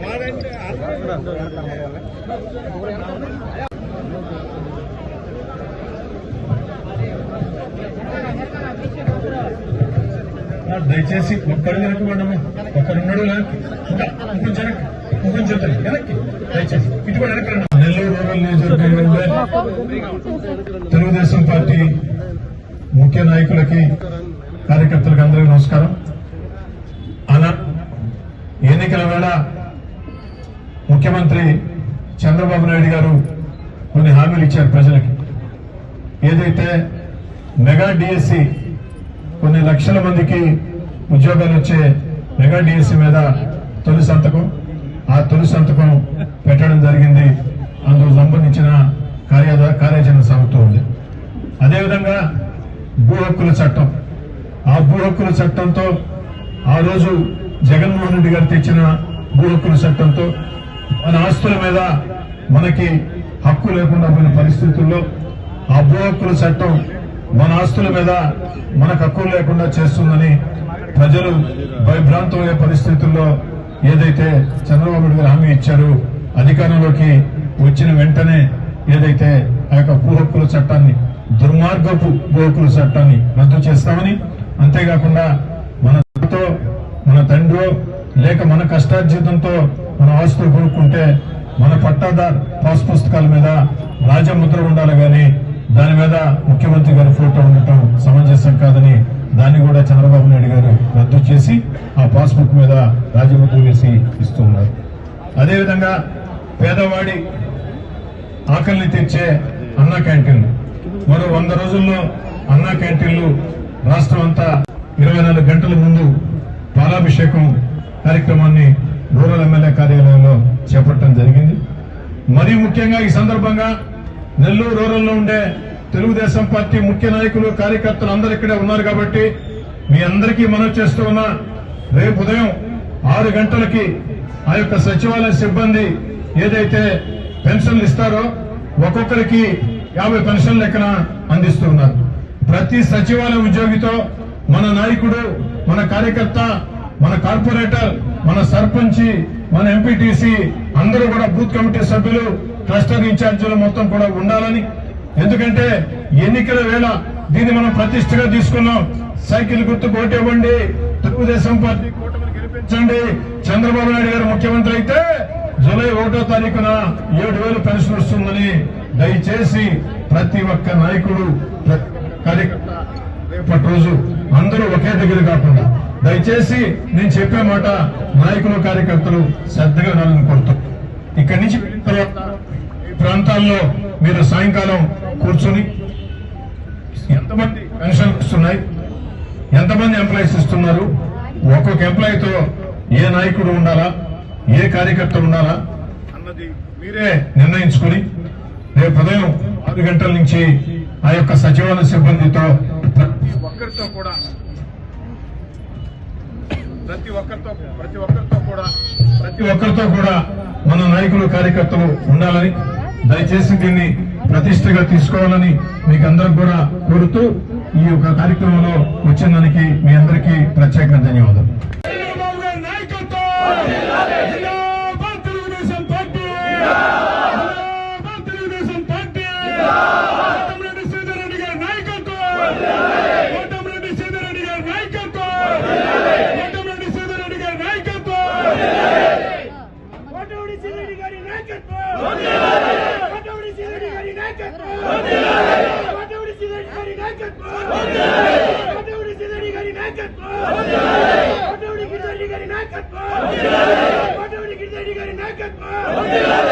వాడంటే అర్థం దయచేసి ఒక్కడు ఒక్కడున్నాడు వెనక్కి. ఇంకా ఇంకొంచెం వెనక్కి. ఇంకొంచెం వెనక్కి. వెనక్కి. దయచేసి. ఇటు కూడా వెనక్కి రండి. నెల్లూరు రూరల్ నియోజకవర్గంలో తెలుగుదేశం పార్టీ ముఖ్య నాయకులకి కార్యకర్తలకు అందరికీ నమస్కారం. అలా ఎన్నికల వేళ ముఖ్యమంత్రి చంద్రబాబు నాయుడు గారు కొన్ని హామీలు ఇచ్చారు ప్రజలకి. ఏదైతే మెగా డిఎస్సి కొన్ని లక్షల మందికి ఉద్యోగాలు వచ్చే మెగా డిఎస్సి మీద తొలి సంతకం ఆ తొలి సంతకం పెట్టడం జరిగింది. అందుకు సంబంధించిన కార్య కార్యాచరణ సాగుతూ ఉంది. అదేవిధంగా భూ హక్కుల చట్టం. ఆ భూ హక్కుల చట్టంతో ఆ రోజు జగన్మోహన్ రెడ్డి గారు తెచ్చిన భూ హక్కుల చట్టంతో మన ఆస్తుల మీద మనకి హక్కు లేకుండా పోయిన పరిస్థితుల్లో ఆ భూ హక్కుల చట్టం మన ఆస్తుల మీద మనకు హక్కు లేకుండా చేస్తుందని ప్రజలు భయభ్రాంతమయ్యే పరిస్థితుల్లో ఏదైతే చంద్రబాబు నాయుడు గారు హామీ ఇచ్చారు అధికారంలోకి వచ్చిన వెంటనే ఏదైతే ఆ యొక్క భూ హక్కుల చట్టాన్ని దుర్మార్గపు గోకుల చట్టాన్ని రద్దు చేస్తామని. అంతేకాకుండా మన మన తండ్రో లేక మన కష్టార్జితంతో మన ఆస్తులు కొనుక్కుంటే మన పట్టాదార్ పాస్ పుస్తకాల మీద రాజముద్ర ఉండాలి కానీ దాని మీద ముఖ్యమంత్రి గారి ఫోటో ఉండటం సమంజసం కాదని దాన్ని కూడా చంద్రబాబు నాయుడు గారు రద్దు చేసి ఆ పాస్బుక్ మీద రాజముద్ర వేసి ఇస్తున్నారు. అదేవిధంగా పేదవాడి ఆకలిని తీర్చే అన్న క్యాంటీన్లు. మరో వంద రోజుల్లో అన్నా క్యాంటీన్లు రాష్ట్రం అంతా ఇరవై నాలుగు గంటల ముందు పాలాభిషేకం కార్యక్రమాన్ని రూరల్ ఎమ్మెల్యే కార్యాలయంలో చేపట్టడం జరిగింది. మరీ ముఖ్యంగా ఈ సందర్భంగా నెల్లూరు రూరల్లో ఉండే తెలుగుదేశం పార్టీ ముఖ్య నాయకులు కార్యకర్తలు అందరు ఇక్కడే ఉన్నారు కాబట్టి మీ అందరికీ మనం చేస్తూ ఉన్న రేపు ఉదయం ఆరు గంటలకి ఆ యొక్క సచివాలయ సిబ్బంది ఏదైతే పెన్షన్లు ఇస్తారో ఒక్కొక్కరికి యాభై పెన్షన్ లెక్కన అందిస్తున్నారు ప్రతి సచివాలయ ఉద్యోగితో మన నాయకుడు మన కార్యకర్త మన కార్పొరేటర్ మన సర్పంచి మన ఎంపీటీసీ అందరూ కూడా బూత్ కమిటీ సభ్యులు క్లస్టర్ ఇన్ఛార్జీలు మొత్తం కూడా ఉండాలని. ఎందుకంటే ఎన్నికల వేళ దీన్ని మనం ప్రతిష్టగా తీసుకున్నాం. సైకిల్ గుర్తు కోటివ్వండి తెలుగుదేశం పార్టీ కూటమిని గెలిపించండి. చంద్రబాబు నాయుడు గారు ముఖ్యమంత్రి అయితే జూలై ఒకటో తారీఖున ఏడు వేలు పెన్షన్ వస్తుందని దయచేసి ప్రతి ఒక్క నాయకుడు కార్యకర్త రేపటి రోజు అందరూ ఒకే దగ్గర కాకుండా దయచేసి నేను చెప్పే మాట నాయకులు కార్యకర్తలు శ్రద్ధగా వినాలని కోరుతూ. ఇక్కడి నుంచి వెళ్ళిన తర్వాత ఈ ప్రాంతాల్లో మీరు సాయంకాలం కూర్చుని ఎంతమంది పెన్షన్ ఇస్తున్నాయి ఎంతమంది ఎంప్లాయీస్ ఇస్తున్నారు ఒక్కొక్క ఎంప్లాయీతో ఏ నాయకుడు ఉండాలా ఏ కార్యకర్త ఉండాలా అన్నది మీరే నిర్ణయించుకుని రేపు ఉదయం ఆరు గంటల నుంచి ఆ యొక్క సచివాలయ సిబ్బందితో ప్రతి ఒక్కరితో కూడా ప్రతి ఒక్కరితో ప్రతి ఒక్కరితో కూడా ప్రతి ఒక్కరితో కూడా మన నాయకులు కార్యకర్తలు ఉండాలని దయచేసి దీన్ని ప్రతిష్టగా తీసుకోవాలని మీకు అందరికి కూడా కోరుతూ ఈ యొక్క కార్యక్రమంలో వచ్చిన దానికి మీ అందరికీ ప్రత్యేకంగా ధన్యవాదాలు చంద్రబాబు గారి నాయకత్వం జిందాబాద్ తెలుగుదేశం పార్టీ జిందాబాద్ తెలుగుదేశం పార్టీ కోటమిరెడ్డి సీతారెడ్డి గారి నాయకత్వం కోటమిరెడ్డి సీతారెడ్డి గారి నాయకత్వం కోటమిరెడ్డి సీతారెడ్డి గారి నాయకత్వం కోటమిరెడ్డి సీతారెడ్డి గారి నాయకత్వం కోటమిరెడ్డి సీతారెడ్డి గారి నాయకత్వం కోటమిరెడ్డి సీతారెడ్డి గారి నాయకత్వం